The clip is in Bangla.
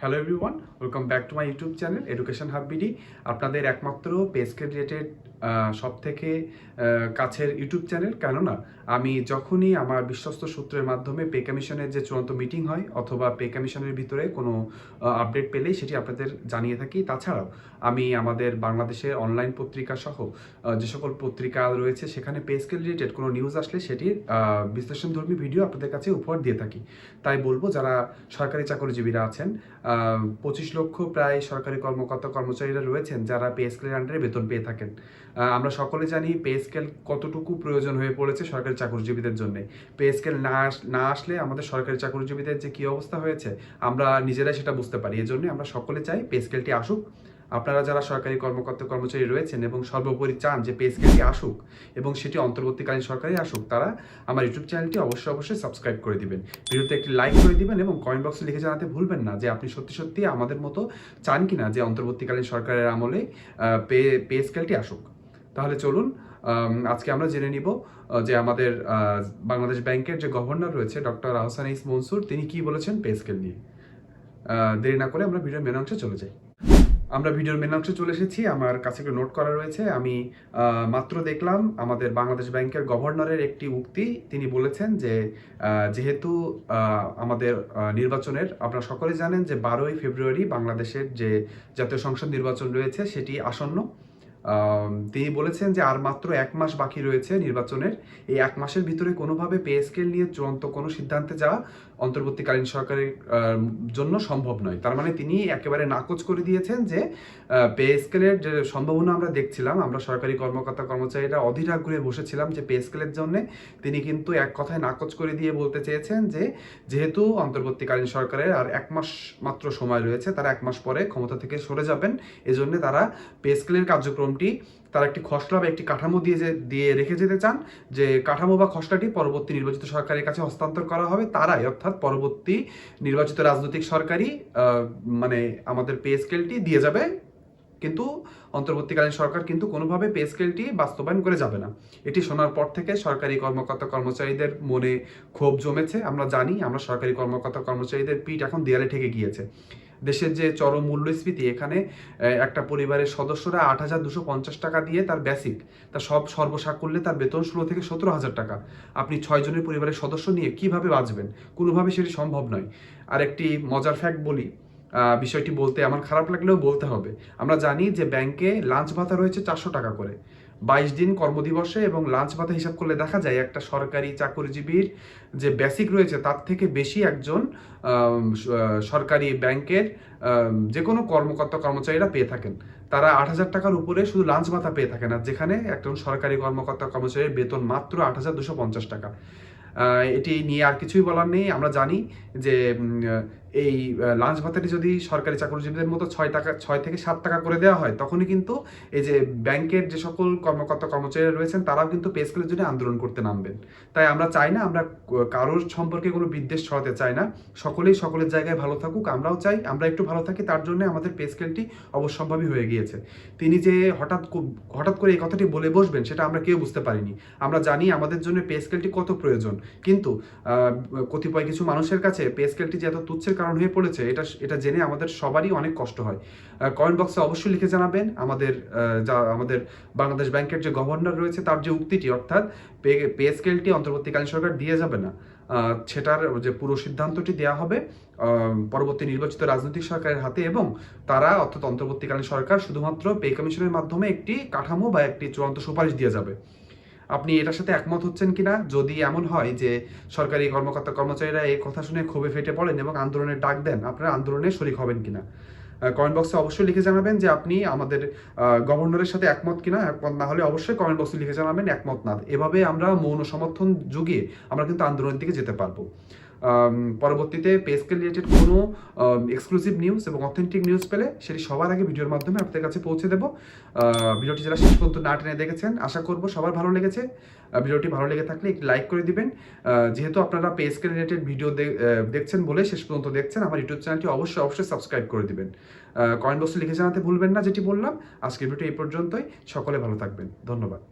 Hello everyone welcome back to my YouTube channel education hub BD আপনাদের একমাত্র পেসকে রিলেটেড সব থেকে কাছের ইউটিউব চ্যানেল। কেননা, আমি যখনই আমার বিশ্বস্ত সূত্রের মাধ্যমে পে কমিশনের যে চূড়ান্ত মিটিং হয় অথবা পে কমিশনের ভিতরে কোনো আপডেট পেলেই সেটি আপনাদের জানিয়ে থাকি। তাছাড়াও, আমি আমাদের বাংলাদেশের অনলাইন পত্রিকা সহ যে সকল পত্রিকা রয়েছে সেখানে পে স্কেল রিলেটেড কোনো নিউজ আসলে সেটির বিশ্লেষণধর্মী ভিডিও আপনাদের কাছে উপহার দিয়ে থাকি। তাই বলব, যারা সরকারি চাকরিজীবীরা আছেন পঁচিশ লক্ষ প্রায় সরকারি কর্মকর্তা কর্মচারীরা রয়েছেন যারা পে স্কেলের আন্ডারে বেতন পেয়ে থাকেন। আমরা সকলে জানি পে স্কেল কতটুকু প্রয়োজন হয়ে পড়েছে সরকারি চাকরিজীবীদের জন্য। পে স্কেল না না আসলে আমাদের সরকারি চাকরিজীবীদের যে কী অবস্থা হয়েছে, আমরা নিজেরাই সেটা বুঝতে পারি। এজন্য আমরা সকলে চাই পে স্কেলটি আসুক। আপনারা যারা সরকারি কর্মকর্তা, কর্মচারী রয়েছেন এবং সর্বোপরি চান যে পে স্কেলটি আসুক এবং সেটি অন্তর্বর্তীকালীন সরকারই আসুক, তারা আমার ইউটিউব চ্যানেলটি অবশ্যই অবশ্যই সাবস্ক্রাইব করে দিবেন। ভিডিওতে একটি লাইক করে দিবেন এবং কমেন্ট বক্সে লিখে জানাতে ভুলবেন না যে আপনি সত্যি সত্যি আমাদের মতো চান কিনা যে অন্তর্বর্তীকালীন সরকারের আমলে পে পে স্কেলটি আসুক। তাহলে চলুন আজকে আমরা জেনে নিব যে আমাদের বাংলাদেশ ব্যাংকের যে গভর্নর রয়েছে ডক্টর আহসান ইস মনসুর, তিনি কি বলেছেন পে স্কেল নিয়ে দেরি না করে আমরা ভিডিওর মেন অংশে চলে যাই। আমরা ভিডিওর মেন অংশে চলে এসেছি, আমার কাছে একটু নোট করা রয়েছে, আমি মাত্র দেখলাম, আমাদের বাংলাদেশ ব্যাংকের গভর্নরের একটি উক্তি, তিনি বলেছেন যে যেহেতু আমাদের নির্বাচনের, আপনারা সকলে জানেন যে বারোই ফেব্রুয়ারি বাংলাদেশের যে জাতীয় সংসদ নির্বাচন রয়েছে, সেটি আসন্ন। তিনি বলেছেন যে আর মাত্র এক মাস বাকি রয়েছে নির্বাচনের। এই এক মাসের ভিতরে কোনোভাবে পে স্কেল নিয়ে চূড়ান্ত কোনো সিদ্ধান্তে যাওয়া অন্তর্বর্তীকালীন সরকারের জন্য সম্ভব নয়। তার মানে তিনি একেবারে নাকচ করে দিয়েছেন যে পে স্কেলের যে সম্ভাবনা আমরা দেখছিলাম, আমরা সরকারি কর্মকর্তা, কর্মচারীরা অধীর আগ্রহে বসেছিলাম যে পে স্কেলের জন্য। তিনি কিন্তু এক কথায় নাকচ করে দিয়ে বলতে চেয়েছেন যে, যেহেতু অন্তর্বর্তীকালীন সরকারের আর এক মাস মাত্র সময় রয়েছে, তারা এক মাস পরে ক্ষমতা থেকে সরে যাবেন। এজন্য তারা পে স্কেলের কার্যক্রমটি তারা একটি খসড়া বা একটি কাঠামো দিয়ে যে, দিয়ে রেখে যেতে চান, যে কাঠামো বা খসড়াটি পরবর্তী নির্বাচিত সরকারের কাছে হস্তান্তর করা হবে। তারাই অর্থাৎ পরবর্তী নির্বাচিত রাজনৈতিক সরকারই মানে আমাদের পে স্কেলটি দিয়ে যাবে। কিন্তু অন্তর্বর্তীকালীন সরকার কিন্তু কোনোভাবে পে স্কেলটি বাস্তবায়ন করে যাবে না। এটি শোনার পর থেকে সরকারি কর্মকর্তা কর্মচারীদের মনে ক্ষোভ জমেছে। আমরা জানি, আমরা সরকারি কর্মকর্তা কর্মচারীদের পিঠ এখন দেয়ালে ঠেকে গিয়েছে। দেশের যে চরম মূল্যস্ফীতি, এখানে একটা পরিবারের সদস্যরা আট হাজার দুশো পঞ্চাশ টাকা দিয়ে তার বেসিক তার সব সর্বসাকুল্যে তার বেতন ষোলো থেকে সতেরো হাজার টাকা। আপনি ছয় জনের পরিবারের সদস্য নিয়ে কীভাবে বাঁচবেন? কোনোভাবে সেটি সম্ভব নয়। আর একটি মজার ফ্যাক্ট বলি বিষয়টি বলতে আমার খারাপ লাগলেও বলতে হবে। আমরা জানি যে ব্যাংকে লাঞ্চ ভাতা রয়েছে চারশো টাকা করে। বাইশ দিন কর্মদিবসে এবং লাঞ্চ ভাতা হিসাব করলে দেখা যায় একটা সরকারি চাকরিজীবীর যে বেসিক রয়েছে, তার থেকে বেশি একজন সরকারি ব্যাংকের যে কোনো কর্মকর্তা কর্মচারীরা পেয়ে থাকেন। তারা আট হাজার টাকার উপরে শুধু লাঞ্চ ভাতা পেয়ে থাকেন আর যেখানে একজন সরকারি কর্মকর্তা কর্মচারীর বেতন মাত্র আট হাজার দুশো পঞ্চাশ টাকা। এটি নিয়ে আর কিছুই বলার নেই। আমরা জানি যে এই লাঞ্চ ভাতাটি যদি সরকারি চাকরিজীবীদের মতো ছয় টাকা, ছয় থেকে সাত টাকা করে দেওয়া হয়, তখনই কিন্তু এই যে ব্যাংকের যে সকল কর্মকর্তা কর্মচারীরা রয়েছেন, তারাও কিন্তু পে স্কেলের জন্য আন্দোলন করতে নামবেন। তাই আমরা চাই না, আমরা কারোর সম্পর্কে কোনো বিদ্বেষ ছড়াতে চাই না। সকলেই সকলের জায়গায় ভালো থাকুক, আমরাও চাই, আমরা একটু ভালো থাকি, তার জন্য আমাদের পে স্কেলটি অবশ্যম্ভাবী হয়ে গিয়েছে। তিনি যে হঠাৎ হঠাৎ করে এই কথাটি বলে বসবেন, সেটা আমরা কেউ বুঝতে পারিনি। আমরা জানি আমাদের জন্য পে স্কেলটি কত প্রয়োজন। কিন্তু কতিপয় কিছু মানুষের কাছে পে স্কেলটি যে এত তুচ্ছের কারণ হয়ে পড়েছে, এটা এটা জেনে আমাদের সবারই অনেক কষ্ট হয়। কমেন্ট বক্সে অবশ্যই লিখে জানাবেন, আমাদের যা, আমাদের বাংলাদেশ ব্যাংকের যে গভর্নর রয়েছে, তার যে উক্তিটি, অর্থাৎ পে পে স্কেলটি অন্তর্বর্তীকালীন সরকার দিয়ে যাবে না। সেটার যে পুরো সিদ্ধান্তটি দেওয়া হবে পরবর্তী নির্বাচিত রাজনৈতিক সরকারের হাতে এবং তারা অর্থাৎ অন্তর্বর্তীকালীন সরকার শুধুমাত্র পে কমিশনের মাধ্যমে একটি কাঠামো বা একটি চূড়ান্ত সুপারিশ দিয়ে যাবে। আপনি এটার সাথে একমত হচ্ছেন কিনা? যদি এমন হয় যে সরকারি কর্মকর্তা কর্মচারীরা এই কথা শুনে ক্ষোভে ফেটে পড়েন এবং আন্দোলনের ডাক দেন, আপনারা আন্দোলনে শরিক হবেন কিনা? কমেন্ট বক্সে অবশ্যই লিখে জানাবেন যে আপনি আমাদের গভর্নরের সাথে একমত কিনা, একমত না হলে অবশ্যই কমেন্ট বক্সে লিখে জানাবেন, একমত না। এভাবে আমরা মৌন সমর্থন যুগে আমরা কিন্তু আন্দোলনের দিকে যেতে পারব। পরবর্তীতে পেস্কেল রিলেটেড কোনো এক্সক্লুসিভ নিউজ এবং অথেন্টিক নিউজ পেলে সেটি সবার আগে ভিডিওর মাধ্যমে আপনাদের কাছে পৌঁছে দেবো। ভিডিওটি যারা শেষ পর্যন্ত না টেনে দেখেছেন, আশা করব সবার ভালো লেগেছে। ভিডিওটি ভালো লেগে থাকলে একটি লাইক করে দিবেন। যেহেতু আপনারা পেস্কেল রিলেটেড ভিডিও দেখছেন বলে শেষ পর্যন্ত দেখছেন, আমার ইউটিউব চ্যানেলটি অবশ্যই অবশ্যই সাবস্ক্রাইব করে দিবেন। কমেন্ট বক্সে লিখে জানাতে ভুলবেন না যেটি বললাম। আজকের ভিডিও এই পর্যন্তই। সকলে ভালো থাকবেন। ধন্যবাদ।